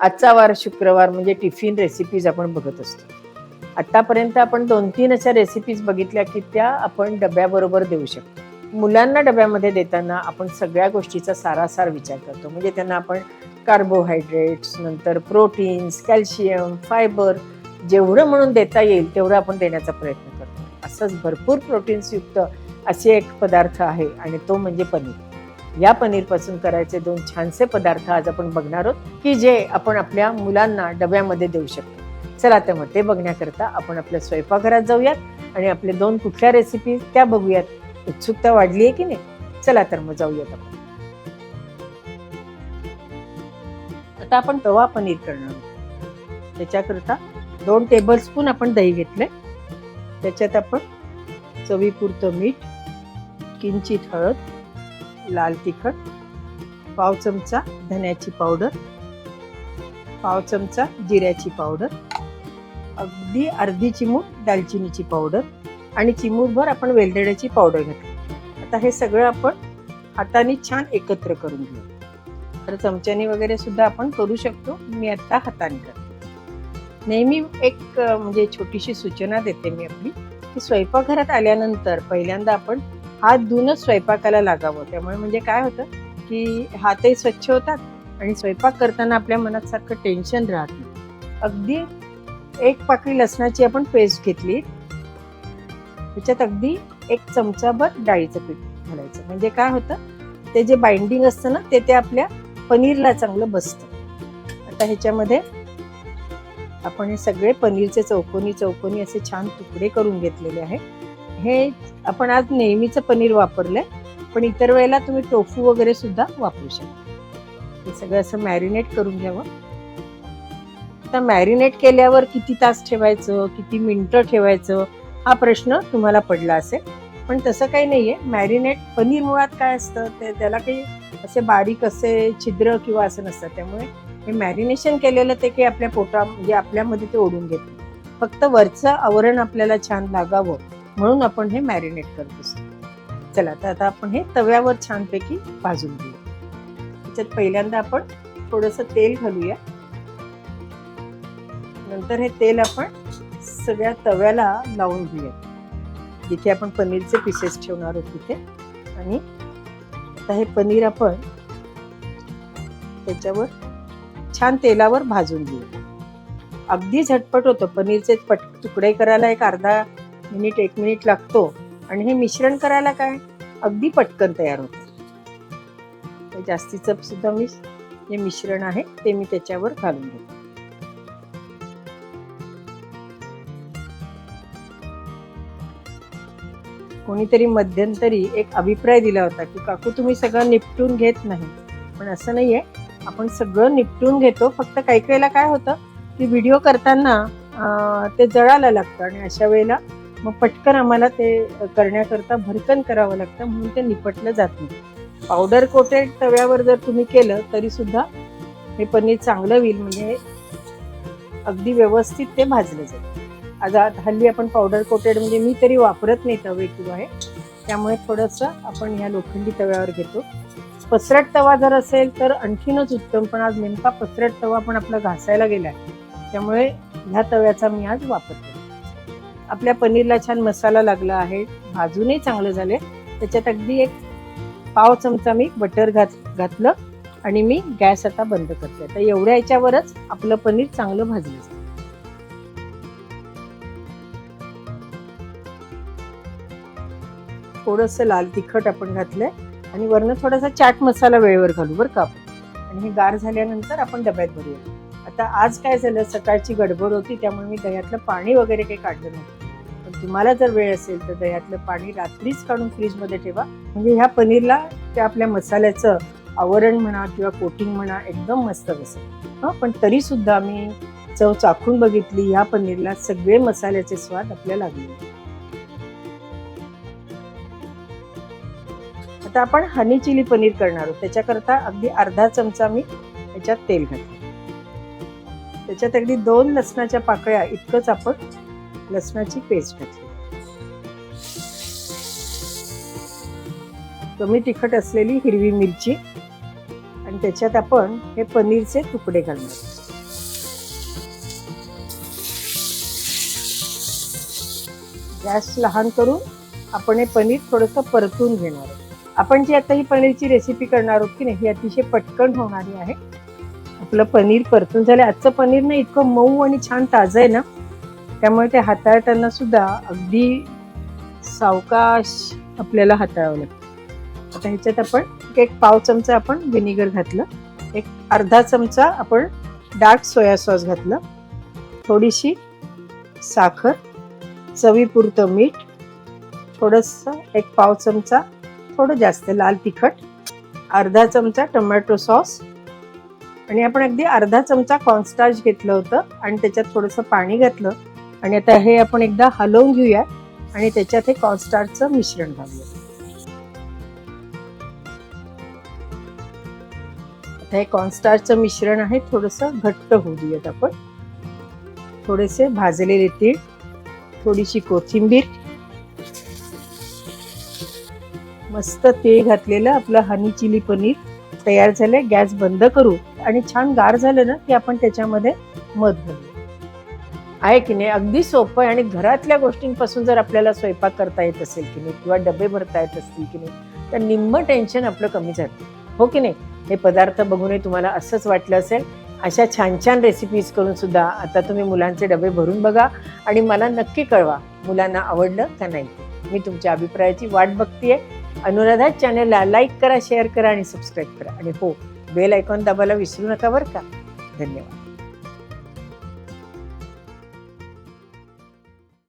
आजचा वार शुक्रवार म्हणजे टिफिन रेसिपीज आपण बघत असतो. आत्तापर्यंत आपण दोन तीन अशा रेसिपीज बघितल्या की त्या आपण डब्याबरोबर देऊ शकतो. मुलांना डब्यामध्ये देताना आपण सगळ्या गोष्टीचा सारासार विचार करतो. म्हणजे त्यांना आपण कार्बोहायड्रेट्स नंतर प्रोटीन्स कॅल्शियम फायबर जेवढं म्हणून देता येईल तेवढं आपण देण्याचा प्रयत्न करतो. असंच भरपूर प्रोटीन्सयुक्त असे एक पदार्थ आहे आणि तो म्हणजे पनीर. या पनीरपासून करायचे दोन छानसे पदार्थ आज आपण बघणार आहोत की जे आपण आपल्या मुलांना डब्यामध्ये देऊ शकतो. चला तर मग ते बघण्याकरता आपण आपल्या स्वयंपाकघरात जाऊयात आणि आपले दोन कुठल्या रेसिपी त्या बघूयात. उत्सुकता वाढली आहे की नाही? चला तर मग जाऊयात आपण. आता आपण तवा पनीर करणार आहोत. त्याच्याकरता दोन टेबलस्पून आपण दही घेतले त्याच्यात आपण चवीपुरतं मीठ किंचित हळद लाल तिखट पाव चमचा धन्याची पावडर पाव चमचा जिऱ्याची पावडर अगदी अर्धी चिमूट दालचिनीची पावडर आणि चिमूटभर आपण वेलदड्याची पावडर घातली. आता हे सगळं आपण हाताने छान एकत्र करून घेऊ. तर चमच्याने वगैरे सुद्धा आपण करू शकतो. मी आता हाताने करते. नेहमी एक म्हणजे छोटीशी सूचना देते मी आपली की स्वयंपाकघरात आल्यानंतर पहिल्यांदा आपण हात धुवूनच स्वयंपाकाला लागावं. त्यामुळे म्हणजे काय होतं की हातही स्वच्छ होतात आणि स्वयंपाक करताना आपल्या मनात सारखं टेन्शन राहत नाही. अगदी एक पाकळी लसणाची आपण पेस्ट घेतली त्याच्यात अगदी एक चमचाभर डाळीचं पीठ घालायचं. म्हणजे काय होतं ते जे बाइंडिंग असतं ना ते ते आपल्या पनीरला चांगलं बसतं. आता ह्याच्यामध्ये आपण हे सगळे पनीरचे चौकोनी चौकोनी असे छान तुकडे करून घेतलेले आहे हे आपण आज नेहमीचं पनीर वापरलंय पण इतर वेळेला तुम्ही टोफू वगैरे सुद्धा वापरू शकता. हे सगळं असं मॅरिनेट करून घ्यावं. आता मॅरिनेट केल्यावर किती तास ठेवायचं किती मिनटं ठेवायचं हा प्रश्न तुम्हाला पडला असेल. पण तसं काही नाहीये. मॅरिनेट पनीर मुळात काय असतं? ते त्याला काही असे बारीक असे छिद्र किंवा असं नसतं. त्यामुळे हे मॅरिनेशन केलेलं ते काही आपल्या पोटा म्हणजे आपल्यामध्ये ते ओढून घेतं. फक्त वरचं आवरण आपल्याला छान लागावं. म्हणून आपण हे मॅरिनेट करत असतो. चला तर आता आपण हे तव्यावर छानपैकी भाजून घेऊ. त्याच्यात पहिल्यांदा आपण थोडंसं तेल घालूया. नंतर हे तेल आपण सगळ्या तव्याला लावून घेऊया. जिथे आपण पनीरचे पीसेस ठेवणार आहोत तिथे. आणि आता हे पनीर आपण त्याच्यावर छान तेलावर भाजून घेऊ अगदी झटपट होतं. पनीरचे पट तुकडे करायला एक अर्धा मिनिट एक मिनिट लागतो. आणि हे मिश्रण करायला काय? अगदी पटकन तयार होतं. जास्तीचं सुद्धा मी जे मिश्रण आहे ते मी त्याच्यावर घालून घेतो कोणीतरी मध्यंतरी एक अभिप्राय दिला होता की काकू तुम्ही सगळं निपटून घेत नाही. पण असं नाहीये. आपण सगळं निपटून घेतो. फक्त काही काहीला काय होतं की व्हिडिओ करताना अं, ते जळायला लागतं आणि अशा वेळेला मग पटकन आम्हाला ते करण्याकरता भरकन करावं लागतं म्हणून ते निपटलं जात नाही. पावडर कोटेड तव्यावर जर तुम्ही केलं तरी सुद्धा हे पनीर चांगलं होईल म्हणजे अगदी व्यवस्थित ते भाजलं जाईल. आज हल्ली आपण पावडर कोटेड म्हणजे मी तरी वापरत नाही तवे किंवा हे. त्यामुळे थोडंसं आपण ह्या लोखंडी तव्यावर घेतो. पसरट तवा जर असेल तर आणखीनच उत्तम पण आज नेमका पसरट तवा पण आपला घासायला गेलाय. त्यामुळे ह्या तव्याचा मी आज वापरतो आपल्या पनीरला छान मसाला लागला आहे. भाजूनही चांगलं झाले. त्याच्यात अगदी एक पाव चमचा मी बटर घात घातलं आणि मी गॅस आता बंद करते. तर एवढ्या याच्यावरच आपलं पनीर चांगलं भाजलं थोडंसं लाल तिखट आपण घातलंय आणि वरनं थोडासा चाट मसाला वेळेवर घालू बरं का आपण. आणि हे गार झाल्यानंतर आपण डब्यात भरूया. आता आज काय झालं? सकाळची गडबड होती त्यामुळे मी दह्यातलं पाणी वगैरे काही काढलं नव्हतं. तुम्हाला जर वेळ असेल तर दह्यातलं पाणी रात्रीच काढून फ्रीजमध्ये ठेवा. म्हणजे ह्या पनीरला त्या आपल्या मसाल्याचं आवरण म्हणा किंवा कोटिंग म्हणा एकदम मस्त बसेल. हां पण तरी सुद्धा मी चव चाखून बघितली ह्या पनीरला सगळे मसाल्याचे स्वाद आपल्याला लागले. आता आपण हनी चिली पनीर करणार आहोत. त्याच्याकरता अगदी अर्धा चमचा मी त्याच्यात तेल घातलं. त्याच्यात अगदी दोन लसणाच्या पाकळ्या इतकंच आपण लसणाची पेस्ट घातली. कमी तिखट असलेली हिरवी मिरची आणि त्याच्यात आपण हे पनीरचे तुकडे घालणार. गॅस लहान करून आपण हे पनीर थोडंसं परतून घेणार आपण जी आता ही पनीरची रेसिपी करणार आहोत की नाही ही अतिशय पटकन होणारी आहे. आपलं पनीर परतून झालं. आजचं पनीर ना इतकं मऊ आणि छान ताजं आहे ना त्यामुळे ते हाताळताना सुद्धा अगदी सावकाश आपल्याला हाताळावं लागतं. आता ह्याच्यात आपण एक पाव चमचा आपण व्हिनेगर घातलं. एक अर्धा चमचा आपण डार्क सोया सॉस घातलं. थोडीशी साखर चवीपुरतं मीठ थोडंसं एक पाव चमचा थोडं जास्त लाल तिखट अर्धा चमचा टोमॅटो सॉस आणि आपण अगदी अर्धा चमचा कॉर्नस्टार्च घेतलं होतं आणि त्याच्यात थोडंसं पाणी घातलं. आणि आता हे आपण एकदा हलवून घेऊया आणि त्याच्यात हे कॉर्नस्टार्चचं मिश्रण घालूया. आता हे कॉर्नस्टार्चचं मिश्रण आहे थोडंसं घट्ट होऊ देऊयात आपण. थोडेसे भाजलेले तीळ थोडीशी कोथिंबीर मस्त तेल घातलेलं आपलं हनी चिली पनीर तयार झालंय. गॅस बंद करू आणि छान गार झालं ना की आपण त्याच्यामध्ये मध घालू आहे की नाही अगदी सोपं आहे. आणि घरातल्या गोष्टींपासून जर आपल्याला स्वयंपाक करता येत असेल की नाही किंवा डबे भरता येत असतील की नाही तर निम्म टेन्शन आपलं कमी जातं. हो की नाही? हे पदार्थ बघूनही तुम्हाला असंच वाटलं असेल. अशा छान छान रेसिपीज करून सुद्धा आता तुम्ही मुलांचे डबे भरून बघा आणि मला नक्की कळवा मुलांना आवडलं का नाही. मी तुमच्या अभिप्रायाची वाट बघतीये. अनुराधा चॅनलला लाईक करा शेअर करा आणि सबस्क्राईब करा. आणि हो बेल आयकॉन दाबायला विसरू नका बरं का? धन्यवाद.